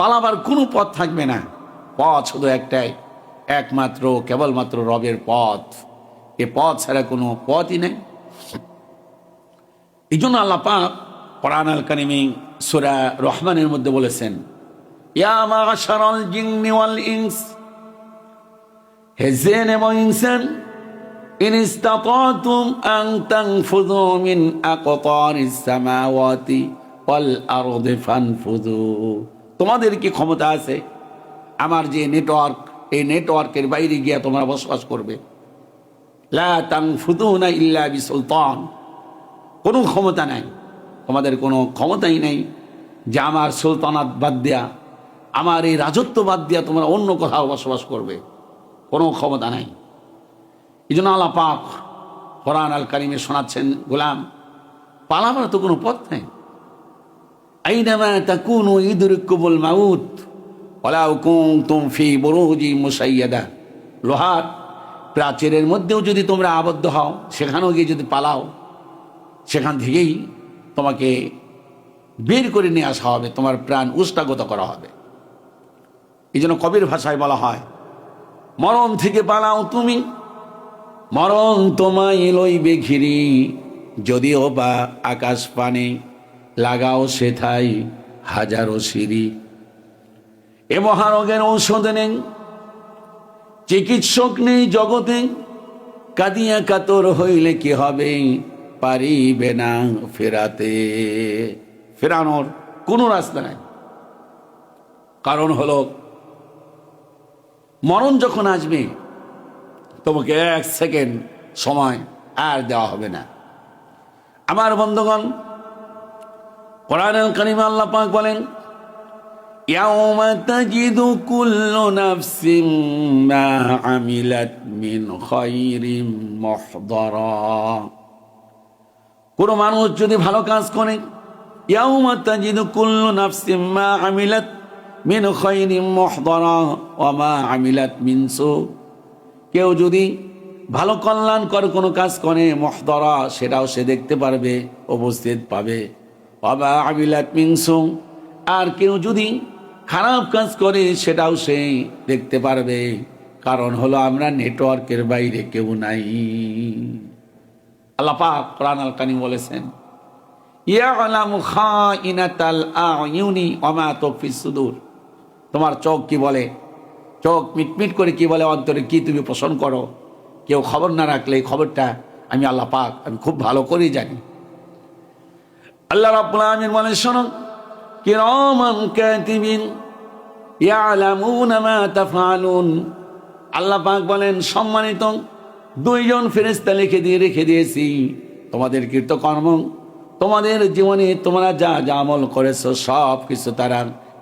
পালাবার কোনো পথ থাকবে না। পথ শুধু একটাই, একমাত্র, কেবলমাত্র রবের পথ। এ পথ ছাড়া কোনো পথই নেই। এই জন্য আল্লাহ পাক কোরআন আল কারিমি সুরা রহমানের মধ্যে বলেছেন হে এবং তোমাদের কি ক্ষমতা আছে? আমার যে নেটওয়ার্ক এই নেটওয়ার্কের বাইরে গিয়ে তোমরা বসবাস করবে। লা তানফুযুনা ইল্লা বিসুলতান। কোনো ক্ষমতা নাই। তোমাদের কোনো ক্ষমতাই নেই। যে আমার সুলতানাত বাদ দেয়া, আমার এই রাজত্ব বাদ দিয়া তোমরা অন্য কোথাও বসবাস করবে। কোনো ক্ষমতা নাই। এই জন্য আল্লাহ পাক কোরআন আল কারিমে শোনাচ্ছেন, গোলাম, পালাবার তো কোনো পথ নেই। আইনামা তাকুনু ইদরিকুমুল মাউত ওয়ালাউ কুনতুম ফি বুরুজি মুসাইয়াদা লোহার প্রাচীরের মধ্যেও যদি তোমরা আবদ্ধ হও, সেখানেও গিয়ে যদি পালাও, সেখান থেকেই তোমাকে বের করে নিয়ে আসা হবে, তোমার প্রাণ উষ্টাগত করা হবে। এই জন্য কবির ভাষায় বলা হয়, মরণ থেকে পালাও তুমি, মরণ তোমায় লইবে ঘিরি, যদিও বা আকাশ পানে লাগাও সেথাই হাজারো সিঁড়ি। এ মহারোগের ঔষধ নেই, চিকিৎসক নেই জগতে, কাঁদিয়া কাতর হইলে কি হবে, পারিবে না ফেরাতে। ফেরানোর কোনো রাস্তা নাই। কারণ হলো, মরণ যখন আসবে, তোমাকে এক সেকেন্ড সময় আর দেওয়া হবে না। আমার বন্ধুগণ কোরআন কারিমা আল্লাহ পাক বলেন يوم تجد كل نفس ما عملت من خير محضرا কোনো মানুষ যদি ভালো কাজ করে ইয়াউমা তাজিদু কুল্লু নাফসিম মা আমিলাত মিন খাইরিন মুহদারা ওয়া মা আমিলাত মিন সু কেউ যদি ভালো কল্যাণকর কোনো কাজ করে মহদরা সেটাও সে দেখতে পারবে উপস্থিত পাবে আর কেউ যদি খারাপ কাজ করে, সেটাও সে দেখতে পারবে। কারণ হলো আমরা নেটওয়ার্কের বাইরে কেউ নাই। আল্লাহ পাক কোরআন আল কানি বলেছেন তোমার চোখ কি বলে? চোখ মিটমিট করে কি বলে? অন্তরে কি তুমি পোষণ করো? কেউ খবর না রাখলে খবরটা আমি আল্লাহ পাক আমি খুব ভালো করেই জানি। আল্লাহ রাব্বুল আলামিন বলেন, শোনো, কিরামান কাতিবিন ইয়ালামুনা মা তাফআলুন। আল্লাহ পাক বলেন, সম্মানিত, দুইজন ফেরেশতা লিখে দিয়ে রেখে দিয়েছি। তোমাদের কীর্তকর্ম, তোমাদের জীবনে তোমরা যা যা আমল করেছ সব কিছু তারা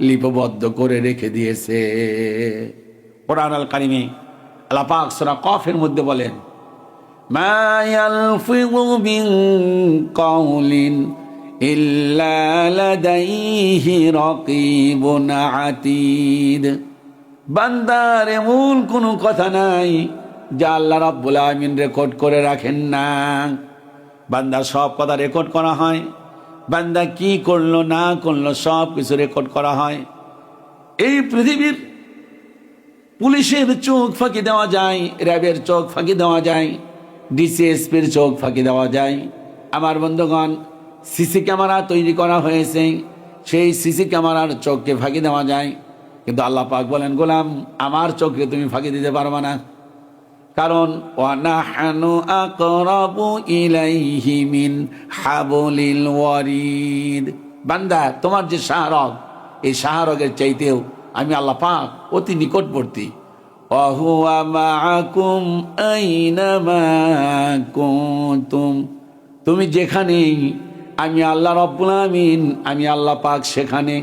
লিপিবদ্ধ করে রেখে দিয়েছে। কোরআন আল কারিমে আল্লাহ সূরা কফের মধ্যে বলেন, মা ইয়ালফিযু মিন বান্দার এমন কোনো কথা নাই যা আল্লাহ রাব্বুল আলামিন রেকর্ড করে রাখেন না। বান্দার সব কথা রেকর্ড করা হয়। বান্দা কি করল, না করল, সব কিছু রেকর্ড করা হয়। এই পৃথিবীর পুলিশের চোখ ফাঁকি দেওয়া যায়, র্যাবের চোখ ফাঁকি দেওয়া যায়, ডিসিএসপির চোখ ফাঁকি দেওয়া যায়। আমার বন্ধুগণ সিসি ক্যামেরা তৈরি করা হয়েছে। সেই সিসি ক্যামেরার চোখকে ফাঁকি দেওয়া যায়। কিন্তু আল্লাহ পাক বলেন, গোলাম, আমার চোখকে তুমি ফাঁকি দিতে পারবে না। কারণ ওয়ানাহানু আকরাবু ইলাইহি মিন হাবলিল ওয়ারিদ। বান্দা, তোমার যে শাহরগ, এই শাহরগের চাইতেও আমি আল্লাহ পাক অতি নিকটবর্তী। ওয়াহুয়া মাআকুম আইনামা কুনতুম। তুমি যেখানেই আমি আল্লাহ রব্বুল আমিন আমি আল্লাহ পাক সেখানে